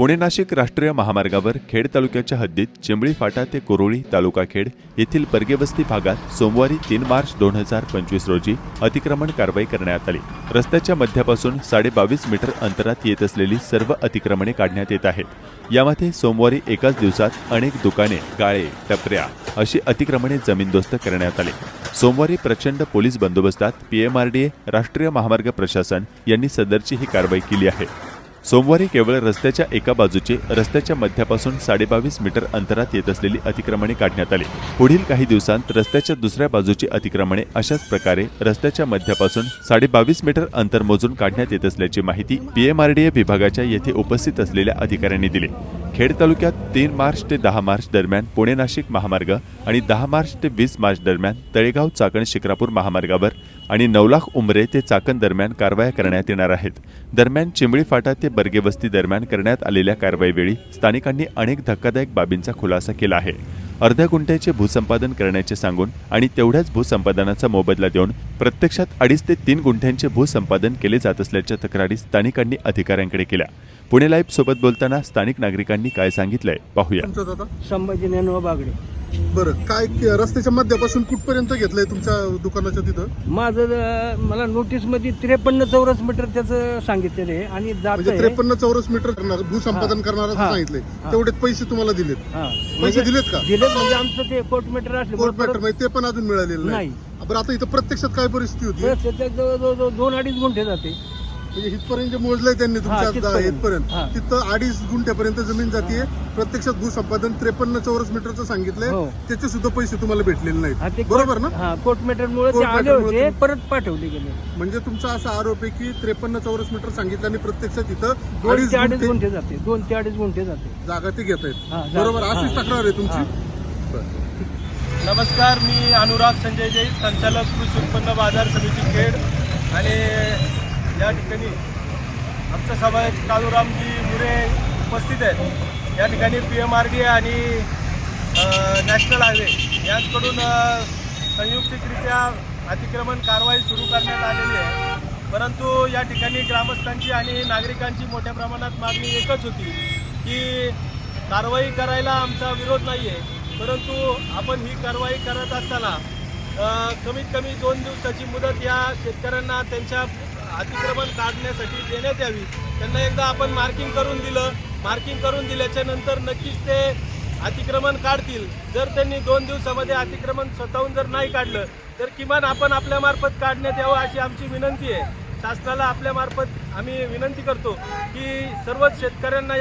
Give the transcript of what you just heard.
पुणे नाशिक राष्ट्रीय महामार्गावर खेड तालुक्याच्या हद्दीत चिंबळी फाटा ते कोरोळी तालुका खेड येथील परगेवस्ती भागात सोमवारी तीन मार्च दोन हजार पंचवीस रोजी अतिक्रमण कारवाई करण्यात आली. रस्त्याच्या मध्यापासून साडे बावीस मीटर अंतरात येत असलेली सर्व अतिक्रमणे काढण्यात येत आहेत. यामध्ये सोमवारी एकाच दिवसात अनेक दुकाने गाळे टपऱ्या अशी अतिक्रमणे जमीनदोस्त करण्यात आली. सोमवारी प्रचंड पोलीस बंदोबस्तात पीएमआरडीए राष्ट्रीय महामार्ग प्रशासन यांनी सदरची ही कारवाई केली आहे. सोमवारी केवळ रस्त्याच्या एका बाजूचे रस्त्याच्या मध्यापासून साडेबावीस मीटर अंतरात येत असलेली अतिक्रमणे काढण्यात आली. पुढील काही दिवसांत रस्त्याच्या दुसऱ्या बाजूची अतिक्रमणे अशाच प्रकारे रस्त्याच्या मध्यापासून साडेबावीस मीटर अंतर मोजून काढण्यात येत असल्याची माहिती पीएमआरडीए विभागाच्या येथे उपस्थित असलेल्या अधिकाऱ्यांनी दिली. खेड तालुक्यात तीन मार्च ते दहा मार्च दरम्यान पुणे नाशिक महामार्ग आणि दहा मार्च ते वीस मार्च दरम्यान तळेगाव चाकण शिक्रापूर महामार्गावर आणि नवलाख उमरे ते चाकण दरम्यान कारवाया करण्यात येणार आहेत. दरम्यान चिंबळी फाटा ते बर्गेवस्ती दरम्यान करण्यात आलेल्या कारवाईवेळी स्थानिकांनी अनेक धक्कादायक बाबींचा खुलासा केला आहे. अर्ध्या गुंठ्याचे भूसंपादन करण्याचे सांगून आणि तेवढ्याच भूसंपादनाचा मोबदला देऊन प्रत्यक्षात अडीच ते तीन गुंठ्यांचे भूसंपादन केले जात असल्याच्या तक्रारी स्थानिकांनी अधिकाऱ्यांकडे केल्या. पुणे लाईव्ह सोबत बोलताना स्थानिक नागरिकांनी काय सांगितलंय पाहूया. संभाजी बागडे. बरं काय के- रस्त्याच्या मध्यापासून कुठपर्यंत घेतलंय तुमच्या दुकानाच्या तिथं? माझं अं, मला नोटीसमध्ये त्रेपन्न चौरस मीटर त्याचं सांगितलेलं आहे आणि म्हणजे त्रेपन्न चौरस मीटर करणार भूसंपादन करणार असं हा. सांगितलंय. हा. तेवढेच पैसे तुम्हाला दिलेत. पैसे दिलेत का? दिलेत म्हणजे आमचं ते कोर्ट मीटर कोर्ट असले मॅटर म्हणजे ते पण अजून मिळालेलं नाही. बरं आता इथं प्रत्यक्षात काय परिस्थिती होती? त्याच्यात जवळ जवळ दोन अडीच गुंठे जाते. म्हणजे इथपर्यंत जे मोजलंय त्यांनी तुमच्या तिथपर्यंत. इथपर्यंत हा. तिथं अडीच गुंठ्यापर्यंत जमीन जातीये प्रत्यक्षात भूसंपादन त्रेपन्न चौरस मीटरचं सांगितलंय हो. त्याचे सुद्धा पैसे तुम्हाला भेटलेले हा, नाहीत बरोबर ना हा कोर्ट मीटर मुळे ते कोर्ट आले मॅटरमुळे होते तुम्ही- परत पाठवले गेले म्हणजे तुमचा असा आरोप आहे की त्रेपन्न चौरस मीटर सांगितलं आणि प्रत्यक्षात इथं दोन अडीच ते अडीच गुंठे गुंठे जाते दोन ते अडीच गुंठे जाते जागा ते घेत हा, आहेत जागा. बरोबर अशीच हा. तक्रार आहे तुमची. बरं. नमस्कार मी अनुराग संजय जैन संचालक कृषी उत्पन्न बाजार समिती खेड आणि या ठिकाणी आमच्या सभासद कालूरामजी मुरे उपस्थित आहेत. या ठिकाणी पी एम आर डी आणि नॅशनल हायवे यांकडून संयुक्तरित्या संयुक्तिकरित्या अतिक्रमण कारवाई सुरू करण्यात आलेली आहे. परंतु या ठिकाणी ग्रामस्थांची आणि नागरिकांची मोठ्या प्रमाणात मागणी एकच होती की कारवाई करायला आमचा विरोध नाही आहे परंतु आपण ही कारवाई करत असताना कमीत कमी दोन दिवसाची मुदत या शेतकऱ्यांना त्यांच्या अतिक्रमण काढण्यासाठी देण्यात यावी. त्यांना एकदा आपण मार्किंग करून दिलं. मार्किंग करून दिल्याच्या नंतर नक्कीच ते अतिक्रमण काढतील. जर त्यांनी दोन दिवसामध्ये अतिक्रमण स्वतःहून जर नाही काढलं तर किमान आपण आपल्यामार्फत काढण्यात यावं अशी आमची विनंती आहे. शासनाला आपल्यामार्फत आम्ही विनंती करतो की सर्वच शेतकऱ्यांना या